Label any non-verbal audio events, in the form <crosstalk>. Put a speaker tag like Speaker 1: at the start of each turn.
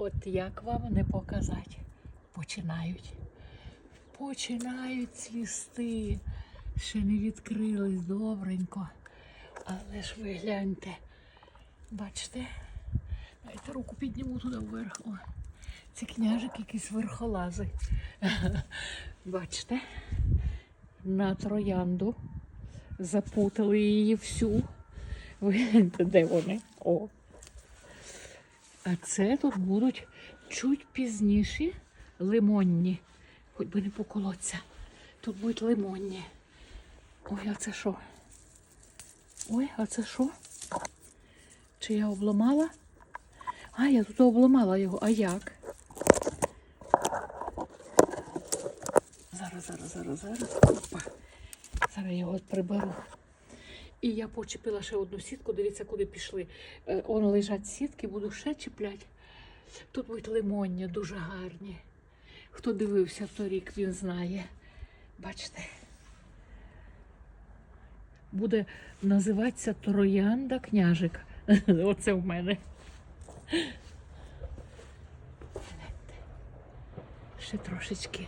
Speaker 1: От як вам не показати? Починають. Починають цвісти. Ще не відкрились добренько. Але ж ви гляньте. Бачите? Дайте руку підніму туди вверх. О, це княжик якийсь верхолазий. <laughs> Бачите? На троянду. Запутали її всю. Ви гляньте, де вони? О. А це тут будуть чуть пізніші лимонні. Хоч би не поколоться. Тут будуть лимонні. Ой, а це що? Ой, а це що? Чи я обламала? А, я тут обламала його. А як? Зараз, зараз, зараз, зараз. Опа. Зараз я його приберу. І я почепила ще одну сітку. Дивіться, куди пішли. Е, Он лежать сітки, буду ще чіпляти. Тут будуть лимонні, дуже гарні. Хто дивився торік, він знає. Бачите? Буде називатися Троянда княжик. <laughs> Оце в мене. Ще трошечки.